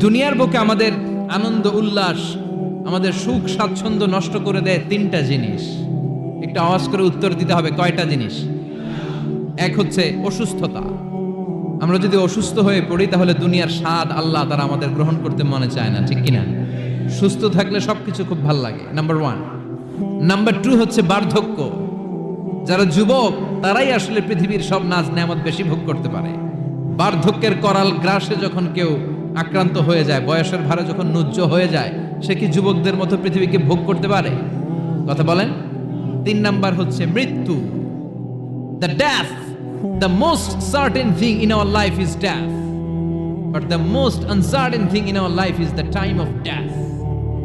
দুনিয়ার বুকে আমাদের আনন্দ, উল্লাস, আমাদের সুখ, স্বাচ্ছন্দ্য নষ্ট করে দেয় তিনটা জিনিস। একটা আওয়াজ করে উত্তর দিতে হবে, কয়টা জিনিস? এক হচ্ছে অসুস্থতা। আমরা যদি অসুস্থ হয়ে পড়ি, তাহলে দুনিয়ার স্বাদ আল্লাহ তারা আমাদের গ্রহণ করতে মনে চায় না, ঠিক কিনা? সুস্থ থাকলে সবকিছু খুব ভালো লাগে নাম্বার ওয়ান নাম্বার টু হচ্ছে বার্ধক্য। যারা যুবক, তারাই আসলে পৃথিবীর সব নাজ নেয়ামত বেশি ভোগ করতে পারে। বার্ধক্যের করাল গ্রাসে যখন কেউ আক্রান্ত হয়ে যায়। বয়সের ভারে যখন নুজ্জ হয়ে যায়, সে কি যুবকদের মতো পৃথিবীকে ভোগ করতে পারে? কথা বলেন। তিন নাম্বার হচ্ছে মৃত্যু। The death the most certain thing in our life is death but the most uncertain thing in our life is the time of death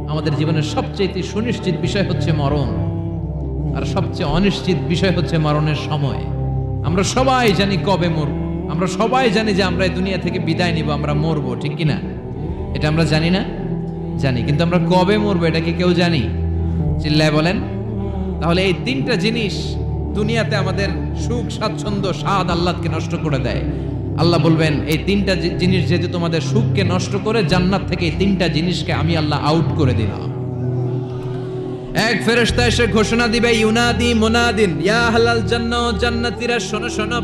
আমাদের জীবনের সবচেয়ে সুনিশ্চিত বিষয় হচ্ছে মরণ। আর সবচেয়ে অনিশ্চিত বিষয় হচ্ছে মরণের সময়। আমরা সবাই জানি কবে মরব। আমরা সবাই জানি যে আমরা এই দুনিয়া থেকে বিদায় নিব, আমরা মরবো, ঠিক কি না? এটা আমরা জানি না? জানি, কিন্তু আমরা কবে মরবো এটা কি কেউ জানি? চিল্লায় বলেন। তাহলে এই তিনটা জিনিস দুনিয়াতে আমাদের সুখ, স্বাচ্ছন্দ্য, স্বাদ আল্লাহকে নষ্ট করে দেয়। আল্লাহ বলবেন, এই তিনটা জিনিস যেহেতু তোমাদের সুখকে নষ্ট করে, জান্নাত থেকে এই তিনটা জিনিসকে আমি আল্লাহ আউট করে দিলাম। এক ফেরেশতা এসে ঘোষণা দিবে, ইউনাদি মোনাদিন, ইয়া হালাল জান্নাত জান্নাতীরা শোনো শোনো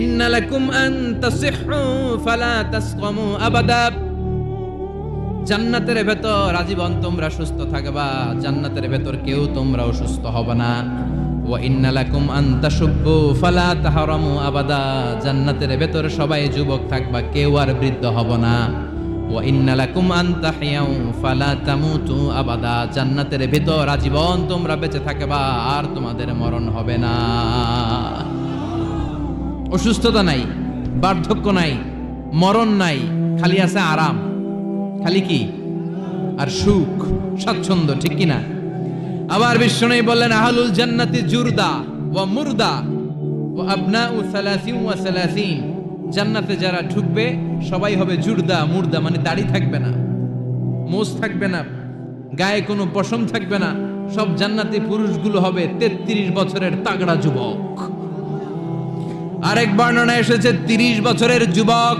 ইন্না লাকুম আন তাসিহু ফালা তাসকামু আবাদা। জান্নাতের ভেতর আজীবন তোমরা সুস্থ থাকবা, জান্নাতের ভেতর কেউ তোমরা অসুস্থ হবে না। ওয়া ইন্না লাকুম আন তাশুব্বু ফালা তাহরামু আবাদা। জান্নাতের ভেতর সবাই যুবক থাকবা, কেউ আর বৃদ্ধ হবে না। ওয়া ইন্না লাকুম আন তাহিয়াউ ফালা তামুতু আবাদা। জান্নাতের ভেতর আজীবন তোমরা বেঁচে থাকবা, আর তোমাদের মরণ হবে না। অসুস্থতা নাই, বার্ধক্য নাই, মরণ নাই, খালি আছে আরাম। খালি কি? আর সুখ, স্বাচ্ছন্দ্য, ঠিক কিনা? আবার বিষ্ণু বললেন, আহলুল জান্নাতি জুরদা ওয়া মুরদা ওয়া আবনাউ সালাসিন ওয়া সালাসিন। জান্নাতে যারা ঢুকবে, সবাই হবে জুরদা, মুর্দা মানে দাড়ি থাকবে না, মোজ থাকবে না, গায়ে কোনো পশম থাকবে না। সব জান্নাতি পুরুষগুলো হবে তেত্রিশ বছরের তাগড়া যুবক। আরেক বর্ণনা এসেছে, তিরিশ বছরের যুবক।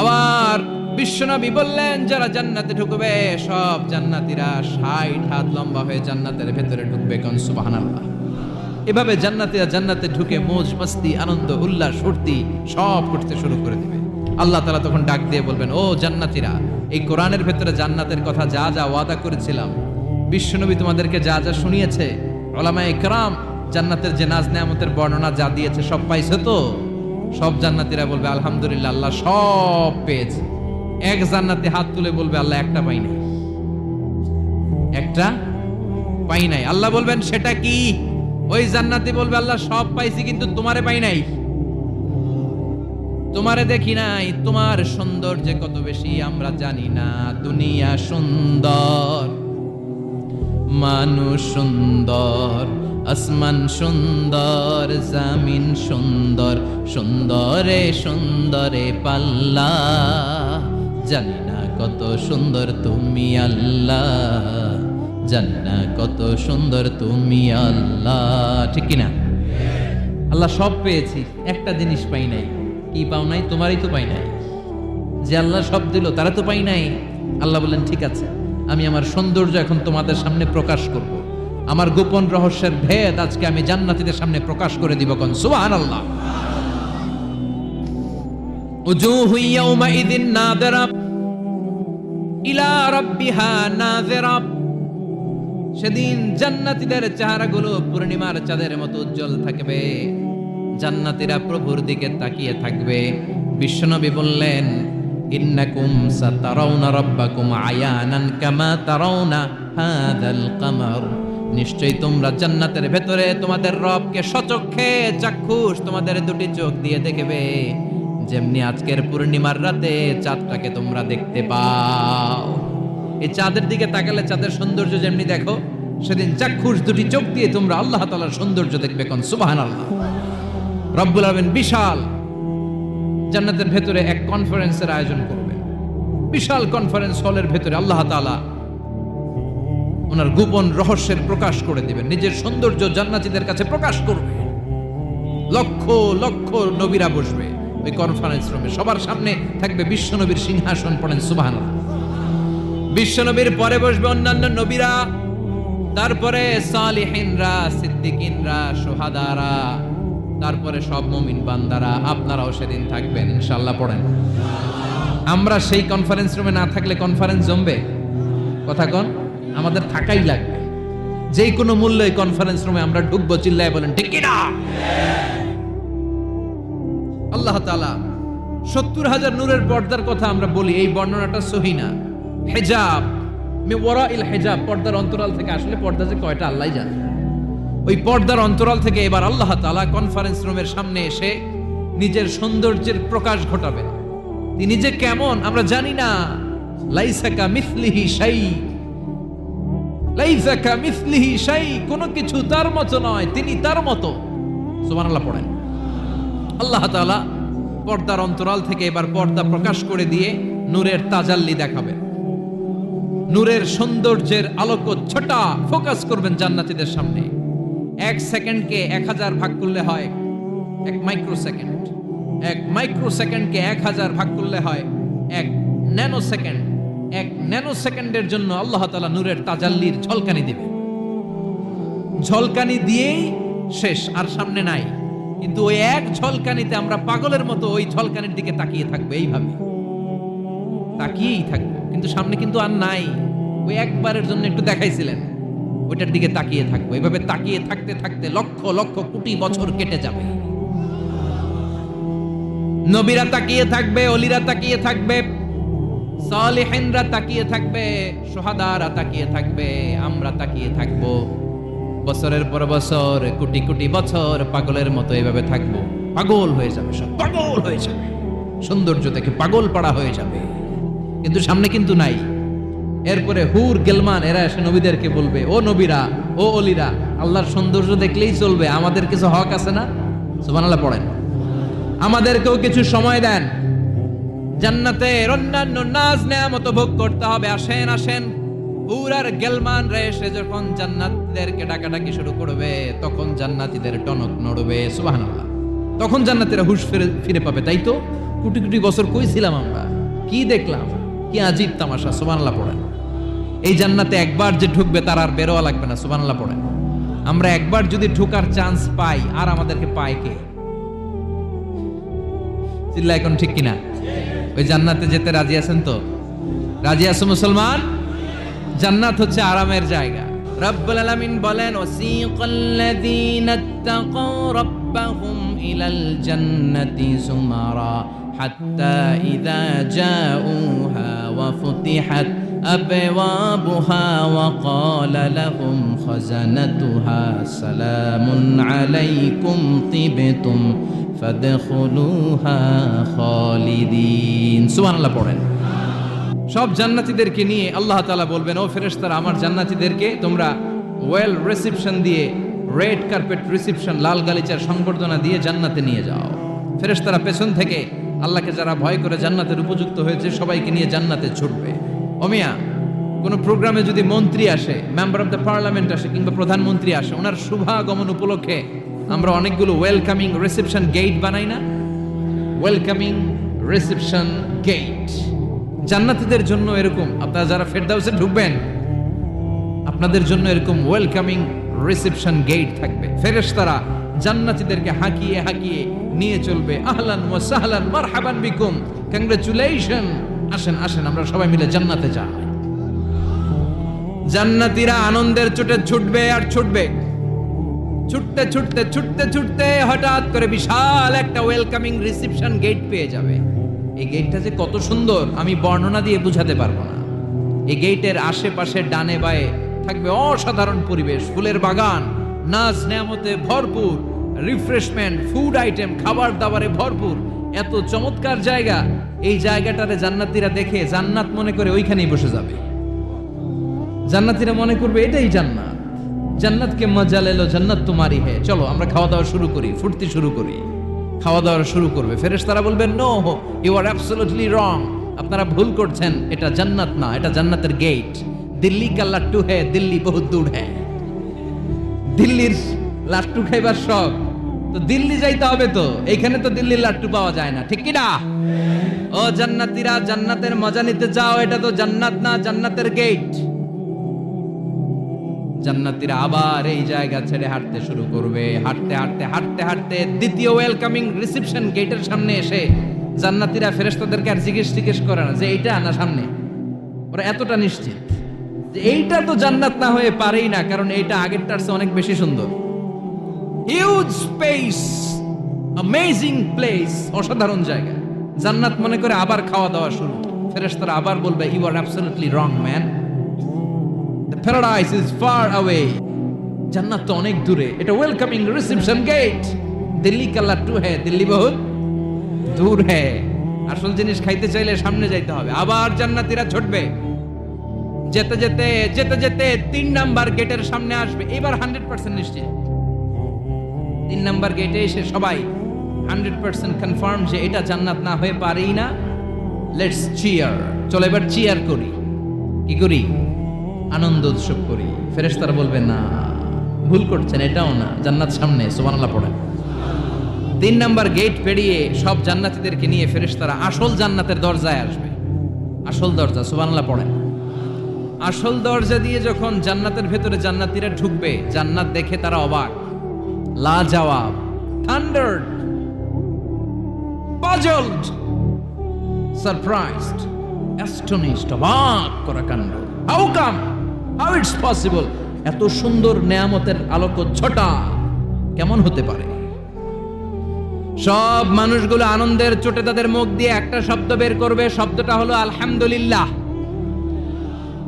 আবার বিশ্বনবী বললেন, যারা জান্নাতে ঢুকবে, সব জান্নাতীরা ষাট হাত লম্বা হয়ে জান্নাতের ভেতরে ঢুকবে কোন সুবহানাল্লাহ। এভাবে জান্নাতীরা জান্নাতে ঢুকে মোজ, মস্তি, আনন্দ, উল্লাস, ফুর্তি, সব করতে শুরু করে দিবে। আল্লাহ তালা তখন ডাক দিয়ে বলবেন, ও জান্নাতীরা, এই কোরআনের ভেতরে জান্নাতের কথা যা যা ওয়াদা করেছিলাম, বিশ্বনবী তোমাদেরকে যা যা শুনিয়েছে ওলামা ইকরাম জান্নাতের যে নাজ নেয়ামতের বর্ণনা যা দিয়েছে সব পাইছে তো? সব জান্নাতীরা বলবে, আলহামদুলিল্লাহ, আল্লাহ সব পেয়েছে। এক জান্নাতে হাত তুলে বলবে, আল্লাহ একটা পাই নাই। একটা পাই নাই। আল্লাহ বলবেন, সেটা কি? ওই জান্নাতি বলবে, আল্লাহ সব পাইছি, কিন্তু তোমারে পাই নাই। তোমারে দেখি নাই, তোমার সৌন্দর্য কত বেশি আমরা জানি না। দুনিয়া সুন্দর, মানুষ সুন্দর আসমান সুন্দর, জামিন সুন্দর, সুন্দরে সুন্দরে পাল্লা। জানি না কত সুন্দর তুমি আল্লাহ, জানি না কত সুন্দর তুমি আল্লাহ। ঠিক কি না আল্লাহ সব পেয়েছি, একটা জিনিস পাই নাই। কি পাও নাই? তোমারই তো পাই নাই। যে আল্লাহ সব দিল, তারা তো পাই নাই। আল্লাহ বললেন, ঠিক আছে, আমি আমার সৌন্দর্য এখন তোমাদের সামনে প্রকাশ করব। আমার গোপন রহস্যের ভেদ আজকে আমি জান্নাতীদের সামনে প্রকাশ করে দিব কোন? সুবহান আল্লাহ সেদিন জান্নাতীদের চেহারাগুলো পূর্ণিমার চাঁদের মতো উজ্জ্বল থাকবে। জান্নাতীরা প্রভুর দিকে তাকিয়ে থাকবে। বিশ্বনবী বললেন, ইন্নাকুম সাতারাউনা রাব্বাকুম আয়ানান কামা তারাউনা হাদাল কামার। নিশ্চয়ই তোমরা জান্নাতের ভেতরে তোমাদের রবকে সচক্ষে চাক্ষুষ তোমাদের দুটি চোখ দিয়ে দেখবে। যেমনি আজকের পূর্ণিমার রাতে চাঁদটাকে তোমরা দেখতে পাও। এই চাঁদের দিকে তাকালে চাঁদের সৌন্দর্য যেমনি দেখো, সেদিন চাক্ষুষ দুটি চোখ দিয়ে তোমরা আল্লাহ তালার সৌন্দর্য দেখবে কোন? সুবাহান আল্লাহ রব্বুল আলমিন বিশাল জান্নাতের ভেতরে এক কনফারেন্সের আয়োজন করবে বিশাল কনফারেন্স হলের ভেতরে আল্লাহ তাআলা ওনার গোপন রহস্যের প্রকাশ করে দিবেন। নিজের সৌন্দর্য জান্নাতীদের কাছে প্রকাশ করবে। লক্ষ লক্ষ নবীরা বসবে। ওই কনফারেন্স রুমে সবার সামনে থাকবে বিশ্বনবীর সিংহাসন পড়েন সুবাহ বিশ্বনবীর পরে বসবে অন্যান্য নবীরা। তারপরে সালিহিনরা, সিদ্দিকিনরা, সোহাদারা, তারপরে সব মুমিন বান্দারা। আপনারাও সেদিন থাকবেন ইনশাল্লাহ পড়েন। আমরা সেই কনফারেন্স রুমে না থাকলে কনফারেন্স জমবে? কথা কন। আমাদের থাকাই লাগবে। যে কোনো মূল্যে কনফারেন্স রুমে আমরা ঢুকবো, চিল্লায় বলেন, ঠিক কিনা? আল্লাহ তাআলা সত্তর হাজার নূরের পর্দার কথা আমরা বলি, এই বর্ণনাটা সহি না। হেজাব ওরা ইল হেজাব, পর্দার অন্তরাল থেকে আসলে পর্দা যে কয়টা আল্লাহ জানে। ওই পর্দার অন্তরাল থেকে এবার আল্লাহ তাআলা কনফারেন্স রুমের সামনে এসে নিজের সৌন্দর্যের প্রকাশ ঘটাবেন। তিনি যে কেমন, আমরা জানি না। লাইসাকা মিসলিহি শাই লাইসাকা মিসলিহি শাই কোনো কিছু তার মতো নয়, তিনি তার মতো। সুবহানাল্লাহ পড়েন। আল্লাহ তাআলা পর্দার অন্তরাল থেকে এবার পর্দা প্রকাশ করে দিয়ে নূরের তাজাল্লি দেখাবেন নূরের সৌন্দর্যের আলোক ছোটা ফোকাস করবেন জান্নাতীদের সামনে। এক সেকেন্ডকে এক হাজার ভাগ করলে হয় এক মাইক্রো সেকেন্ড এক মাইক্রো সেকেন্ডকে এক হাজার ভাগ করলে হয় এক ন্যানো সেকেন্ড এক ন্যানো সেকেন্ডের জন্য আল্লাহ তাআলা নূরের তাজাল্লির ঝলকানি দিবে। ঝলকানি দিয়েই শেষ, আর সামনে নাই। কিন্তু ওই এক ঝলকানিতে আমরা পাগলের মতো ওই ঝলকানির দিকে তাকিয়ে থাকব এইভাবে। তাকিয়েই থাকব। কিন্তু সামনে কিন্তু আর নাই। ওই একবারের জন্য একটু দেখাইছিলেন। ওইটার দিকে তাকিয়ে থাকব। এইভাবে তাকিয়ে থাকতে থাকতে লক্ষ লক্ষ কোটি বছর কেটে যাবে। নবীরা তাকিয়ে থাকবে, অলিরা তাকিয়ে থাকবে সালেহিনরা তাকিয়ে থাকবে, সোহাদারা তাকিয়ে থাকবে, আমরা তাকিয়ে থাকব। বছরের পর বছর, কোটি কোটি বছর পাগলের মতো এভাবে থাকব। পাগল হয়ে যাবে সব, পাগল হয়ে যাবে। সৌন্দর্য থেকে পাগল পাড়া হয়ে যাবে। কিন্তু সামনে কিন্তু নাই। এরপরে হুর, গেলমান, এরা এসে নবীদেরকে বলবে, ও নবীরা, ও অলিরা, আল্লাহর সৌন্দর্য দেখলেই চলবে। আমাদের কিছু হক আছে না? সুবহানাল্লাহ পড়েন। আমাদেরকেও কিছু সময় দেন। জান্নাতের অন্যান্য নাজ নেয়ামত ভোগ করতে হবে। আসেন আসেন। পুরার গেলমান রে এসে যখন জান্নাতীদেরকে ডাকাডাকি শুরু করবে, তখন জান্নাতীদের টনক নড়বে। সুবহানাল্লাহ। তখন জান্নাতীরা হুশ ফিরে ফিরে পাবে, তাই তো? কোটি কোটি বছর কই ছিলাম আমরা? কি দেখলাম? কি আজীব তামাশা, সুবহানাল্লাহ পড়েন। এই জান্নাতে একবার যে ঢুকবে, তার আর বেরোয়া লাগবে না, সুবহানাল্লাহ পড়েন। আমরা একবার যদি ঢোকার চান্স পাই, আর আমাদেরকে পায় কে? চিল্লা এখন ঠিক কিনা? ওই জান্নাতে যেতে রাজি আছেন তো রাজি আছো মুসলমান জান্নাত হচ্ছে আরামের জায়গা রব্বুল আলামিন বলেন ওয়াসিকাল্লাযীনা ইত্তাকাউ রাব্বাহুম ইলাল জান্নাতি সুমারা হাত্তা ইযা জাউহা ওয়া ফুতিহাত أبوابها وقال لهم خزنتها سلام عليكم طبتم পড়েন। সব জান্নাতীদেরকে নিয়ে আল্লাহ তালা বলবেন, ও ফেরেশতারা, আমার জান্নাতীদেরকে তোমরা ওয়েল রিসিপশন দিয়ে রেড কার্পেট রিসিপশন লাল গালিচার সংবর্ধনা দিয়ে জান্নাতে নিয়ে যাও। ফেরেশতারা পেছন থেকে আল্লাহকে যারা ভয় করে জান্নাতের উপযুক্ত হয়েছে, সবাইকে নিয়ে জান্নাতে ছুটবে। অমিয়া কোনো প্রোগ্রামে যদি মন্ত্রী আসে মেম্বার অফ দ্য পার্লামেন্ট আসে কিংবা প্রধানমন্ত্রী আসে, ওনার শুভাগমন উপলক্ষে আমরা অনেকগুলো ওয়েলকামিং রিসেপশন গেট বানাই না। ওয়েলকামিং রিসেপশন গেট জান্নাতীদের জন্য এরকম। আপনারা যারা ফেরদাউসে ঢুকবেন, আপনাদের জন্য এরকম ওয়েলকামিং রিসেপশন গেট থাকবে। ফেরেশতারা জান্নাতীদেরকে হাঁকিয়ে হাঁকিয়ে নিয়ে চলবে। আহলান ওয়া সাহলান, মারহাবান বিকুম। কংগ্রেচুলেশন আসেন আসেন, আমরা সবাই মিলে জান্নাতে যাই। জান্নাতীরা আনন্দের চোটে ছুটবে আর ছুটবে। ছুটতে ছুটতে ছুটতে ছুটতে হঠাৎ করে বিশাল একটা ওয়েলকামিং রিসেপশন গেট পেয়ে যাবে। এই গেটটা যে কত সুন্দর, আমি বর্ণনা দিয়ে বুঝাতে পারব না। এই গেটের আশেপাশে ডানে বায়ে থাকবে অসাধারণ পরিবেশ, ফুলের বাগান, নাচ নেয়ামতে ভরপুর রিফ্রেশমেন্ট ফুড আইটেম খাবার দাবারে ভরপুর। এত চমৎকার জায়গা, এই জায়গাটারে জান্নাতীরা দেখে জান্নাত মনে করে ওইখানেই বসে যাবে। জান্নাতীরা মনে করবে এটাই জান্নাত। জান্নাতকে মজা লেলো, জান্নাত তোমারই হে। চলো, আমরা খাওয়া দাওয়া শুরু করি, ফুর্তি শুরু করি। খাওয়া দাওয়া শুরু করবে। ফেরেশ তারা বলবেন নো হো ইউ আর অ্যাবসলিউটলি রং আপনারা ভুল করছেন, এটা জান্নাত না, এটা জান্নাতের গেট দিল্লি কা লাট্টু হে, দিল্লি বহুত দূর হ্যাঁ দিল্লির লাট্টু খাইবার শখ। তো দিল্লি যাইতে হবে তো, এইখানে তো দিল্লির লাট্টু পাওয়া যায় না, ঠিক কি না? ও জান্নাতীরা, জান্নাতের মজা নিতে যাও, এটা তো জান্নাত না, জান্নাতের গেট জান্নাতীরা আবার এই জায়গা ছেড়ে হাঁটতে শুরু করবে। হাঁটতে হাঁটতে হাঁটতে হাঁটতে দ্বিতীয় ওয়েলকামিং রিসেপশন গেটের সামনে এসে জান্নাতীরা ফেরেশতাদেরকে আর জিজ্ঞেস জিজ্ঞেস করে না যে এইটা না সামনে। ওরা এতটা নিশ্চিত যে এইটা তো জান্নাত না হয়ে পারেই না, কারণ এইটা আগেরটার চেয়ে অনেক বেশি সুন্দর। হিউজ স্পেস অ্যামেজিং প্লেস অসাধারণ জায়গা। জান্নাত মনে করে আবার খাওয়া দাওয়া শুরু। ফেরেশতারা আবার বলবে you are absolutely wrong man paradise is far away জান্নাত তো অনেক দূরে। এটা ওয়েলকামিং রিসেপশন গেট দিল্লি কাল্লা টু হ্যাঁ দিল্লি বহুত দূর হ্যাঁ আসল জিনিস খাইতে চাইলে সামনে যাইতে হবে। আবার জান্নাতীরা ছুটবে। যেতে যেতে যেতে যেতে তিন নাম্বার গেটের সামনে আসবে। এবার হান্ড্রেড পার্সেন্ট নিশ্চিত। তিন নাম্বার গেটে এসে সবাই হান্ড্রেড পার্সেন্ট কনফার্ম যে এটা জান্নাত না হয়ে পারেই না। লেটস চিয়ার চলো এবার চিয়ার করি। কি করি? আনন্দ উৎসব করি। ফেরেশতারা বলবে, না, ভুল করছেন, এটাও না, জান্নাত সামনে, সুবহানাল্লাহ পড়ে তিন নাম্বার গেট পেরিয়ে সব জান্নাতীদেরকে নিয়ে ফেরেশতারা আসল জান্নাতের দরজায় আসবে। আসল দরজা, সুবহানাল্লাহ, পড়েন। আসল দরজা দিয়ে যখন জান্নাতের ভেতরে জান্নাতীরা ঢুকবে, জান্নাত দেখে তারা অবাক। লা জবাব থান্ডার্ড পাজলড সারপ্রাইজড অ্যাস্টনিশড অবাক করা কাণ্ড। How come how it's possible এত সুন্দর নেয়ামতের আলোক ছটা কেমন হতে পারে? সব মানুষগুলো আনন্দের চোটে তাদের মুখ দিয়ে একটা শব্দ বের করবে, শব্দটা হলো আলহামদুলিল্লাহ।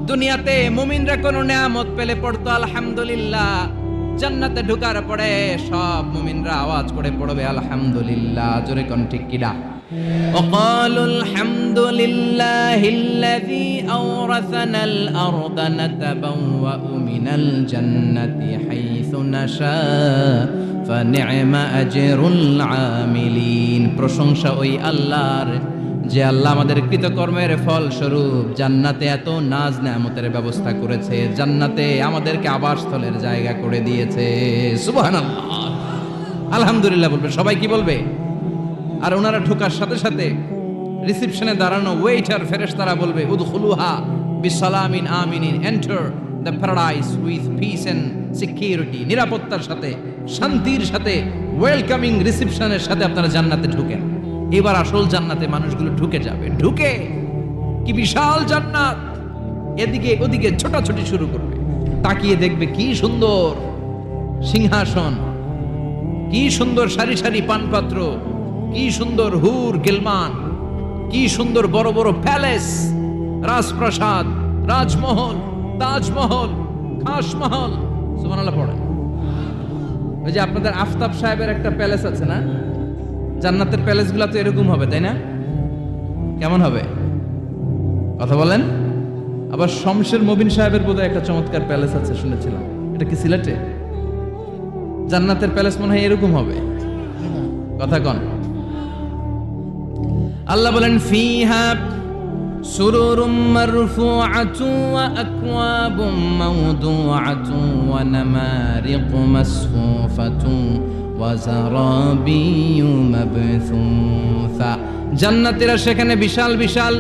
দুনিয়াতে মুমিনরা কোনো নেয়ামত পেলে পড়তো আলহামদুলিল্লাহ। জান্নাতে ঢুকার পরে সব মুমিনরা আওয়াজ করে পড়বে আলহামদুলিল্লাহ। জোরে কোন ঠিক কিনা? وقالوا الحمد لله الذي أورثنا الأرض نتبوأ من الجنة حيث نشاء فنعم أجر العاملين প্রশংসা ওই আল্লাহর যে আল্লাহ আমাদের কৃতকর্মের ফল স্বরূপ জান্নাতে এত নাজ নেয়ামতের ব্যবস্থা করেছে জান্নাতে আমাদেরকে আবাসস্থলের জায়গা করে দিয়েছে সুবহানাল্লাহ আলহামদুলিল্লাহ বলবে সবাই কি বলবে আর ওনারা ঢোকার সাথে সাথে রিসেপশনে দাঁড়ানো ওয়েটার ফেরেশতারা বলবে, উদখুলুহা বিসালামিন আমিনিন enter the paradise with peace and security নিরাপত্তার সাথে, শান্তির সাথে ওয়েলকামিং রিসেপশনের সাথে আপনারা জান্নাতে ঢুকেন। এবার আসল জান্নাতে মানুষগুলো ঢুকে যাবে। ঢুকে কি বিশাল জান্নাত! এদিকে ওদিকে ছোটাছুটি শুরু করবে। তাকিয়ে দেখবে কি সুন্দর সিংহাসন, কি সুন্দর সারি সারি পানপাত্র কি সুন্দর হুর গেলমান, কি সুন্দর বড় বড় প্যালেস, রাজপ্রাসাদ, রাজমহল, তাজমহল, খাসমহল। সুবহানাল্লাহ পড়ে ওই যে আপনাদের আফতাব সাহেবের একটা প্যালেস আছে না? জান্নাতের প্যালেসগুলো তো এরকম হবে, তাই না? কেমন হবে? কথা বলেন। আবার শমশের মবিন সাহেবের বোধহয় একটা চমৎকার প্যালেস আছে, শুনেছিলাম। এটা কি সিলেটে? জান্নাতের প্যালেস মনে হয় এরকম হবে। কথা কন। আল্লাহ বলেন, ফিহা সুরুরুম মারফুআতুন ওয়া আকওয়াবুম মাওদুআতুন ওয়া নামারিকু মাসফুফাতুন ওয়া জারাবিয়ু মাবথুসা জান্নাতীরা সেখানে বিশাল বিশাল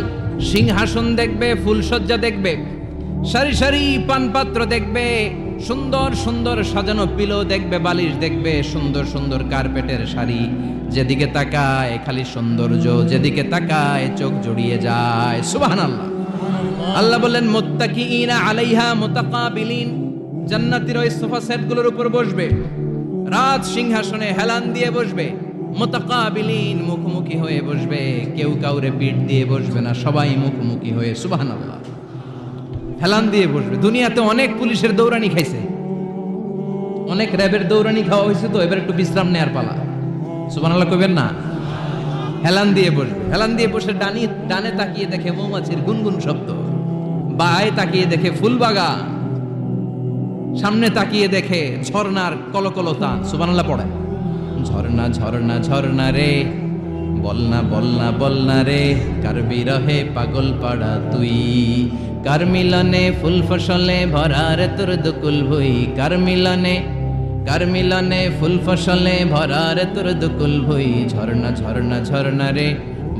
সিংহাসন দেখবে ফুলসজ্জা দেখবে, সারি সারি পানপাত্র দেখবে। সুন্দর সুন্দর সাজানো পিলো দেখবে, বালিশ দেখবে, সুন্দর সুন্দর কার্পেটের শাড়ি। যেদিকে তাকায় খালি সৌন্দর্য, যেদিকে তাকায় চোখ জড়িয়ে যায়। সুবহানাল্লাহ। আল্লাহ আল্লাহ বললেন মুত্তাকিইনা আলাইহা মুতাকাবিলিন। জান্নাতীর ওই সোফা সেটগুলোর উপর বসবে। রাজ সিংহাসনে হেলান দিয়ে বসবে। মুতাকাবিলিন মুখোমুখি হয়ে বসবে। কেউ কাউরে পিঠ দিয়ে বসবে না, সবাই মুখোমুখি হয়ে। সুবহানাল্লাহ। হেলান দিয়ে বসবে। দুনিয়াতে অনেক পুলিশের দৌড়ানি খাইছে। অনেক র্যাবের দৌড়ানি খাওয়া হয়েছে তো, এবার একটু বিশ্রাম নেয়ার পালা। সুবহানাল্লাহ কইবেন না? হেলান দিয়ে বসবে। হেলান দিয়ে বসে ডানি ডানে তাকিয়ে দেখে মৌমাছির গুনগুন শব্দ। বায়ে তাকিয়ে দেখে ফুল বাগান সামনে তাকিয়ে দেখে ঝর্ণার কলকলতা। সুবহানাল্লাহ পড়ে। ঝর্ণা ঝর্ণা ঝর্ণা রে। বলনা বলনা বলনা রে। কার বিরহে পাগল পাড়া তুই? কার মিলনে ফুল ফসলে ভরা রে তোর দুকুল ভুই কার মিলনে কার মিলনে ফুল ফসলে ভরার তোর দুকুল ভুই ঝর্ণা ঝর্ণা ঝর্ণা রে,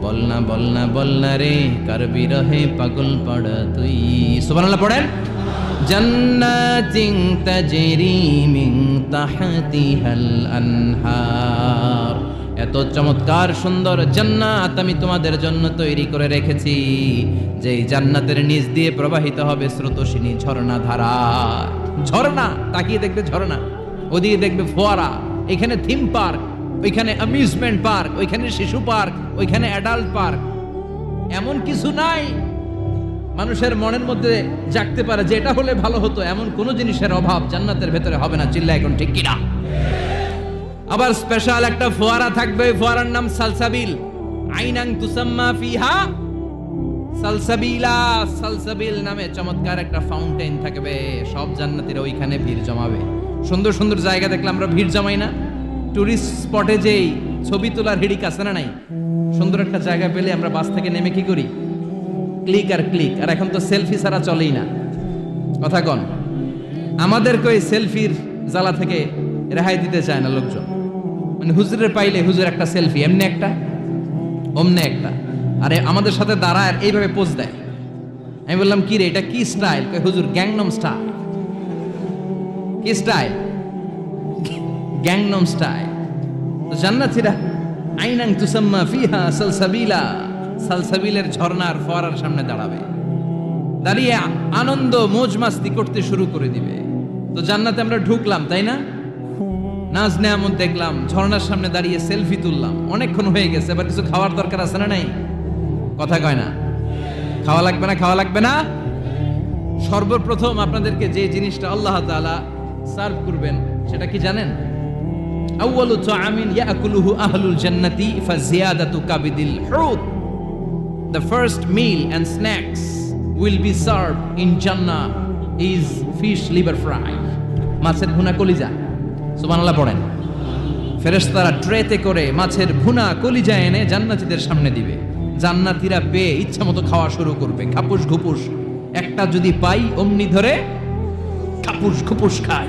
বলনা বলনা বলনা রে, কার বিরহে পাগল পড়া তুই? সুবহানাল্লাহ পড়েন। জান্নাতিন তাজরি মিন তাহতিহাল আনহার। এত চমৎকার সুন্দর জান্নাত আমি তোমাদের জন্য তৈরি করে রেখেছি। যেই জান্নাতের নিচ দিয়ে প্রবাহিত হবে স্রোতস্বিনী ঝর্ণা ধারা। ঝর্ণা, তাকিয়ে দেখবে ঝর্ণা। ওদিকে দেখবে ফোয়ারা, এখানে থিম পার্ক ওইখানে অ্যামিউজমেন্ট পার্ক ওইখানে শিশু পার্ক ওইখানে অ্যাডাল্ট পার্ক এমন কিছু নাই। মানুষের মনের মধ্যে জাগতে পারে যে এটা হলে ভালো হতো। এমন কোনো জিনিসের অভাব জান্নাতের ভেতরে হবে না। চিল্লা এখন ঠিক কিনা? আবার স্পেশাল একটা ফোয়ারা থাকবে ফোয়ারার নাম সালসাবিল। আইনাং তুসাম্মা ফিহা সালসাবিলা। সালসাবিল নামে চমৎকার একটা ফাউন্টেন থাকবে। সব জান্নাতীরা ওইখানে ভিড় জমাবে। সুন্দর সুন্দর জায়গা দেখলে আমরা ভিড় জমাই না। টুরিস্ট স্পটে যেই ছবি তোলার হিড়িক আছে না নাই? সুন্দর একটা জায়গা পেলে আমরা বাস থেকে নেমে কি করি? ক্লিক আর ক্লিক। আর এখন তো সেলফি ছাড়া চলেই না। কথা কন, আমাদেরকে ওই সেলফির জ্বালা থেকে রেহাই দিতে চায় না লোকজন। মানে হুজুরের পাইলে হুজুর একটা সেলফি এমনি একটা, অমনে একটা। আরে আমাদের সাথে দাঁড়ায় এইভাবে পোজ দেয়। আমি বললাম কি রে এটা কি স্টাইল হুজুর গ্যাংনম স্টাইল কি স্টাইল গ্যাংনম স্টাইল তো জান্নাতীরা, আইনাং তুসাম্মা ফিহা সালসাবিলা। সালসাবিলের ঝর্ণার ফোয়ারার সামনে দাঁড়াবে। দাঁড়িয়ে আনন্দ মোজ মাস্তি করতে শুরু করে দিবে। তো জান্নাতে আমরা ঢুকলাম, তাই না? নাজ নেয়ামত দেখলাম, ঝর্ণার সামনে দাঁড়িয়ে সেলফি তুললাম। অনেকক্ষণ হয়ে গেছে এবার কিছু খাওয়ার দরকার আছে না নাই? কথা কয় না। খাওয়া লাগবে না, খাওয়া লাগবে না? সর্বপ্রথম আপনাদেরকে যে জিনিসটা আল্লাহ তাআলা সার্ভ করবেন, সেটা কি জানেন? আউয়ালু তাআমিন ইয়াকুলুহু আহলুল জান্নাতি ফাজিয়াদাতু কাবিদিল হুত। The first meal and snacks will be served in Jannah is fish liver fry. মাছের ভুনা কলিজা। সুবহানাল্লাহ পড়েন। ফেরেশতারা ট্রেতে করে মাছের ভুনা কলিজা এনে জান্নাতীদের সামনে দিবে। জান্নাতীরা পেয়ে ইচ্ছা মতো খাওয়া শুরু করবে। খাপুস ঘুপুস। একটা যদি পাই অমনি ধরে খাপুস ঘুপুস খায়।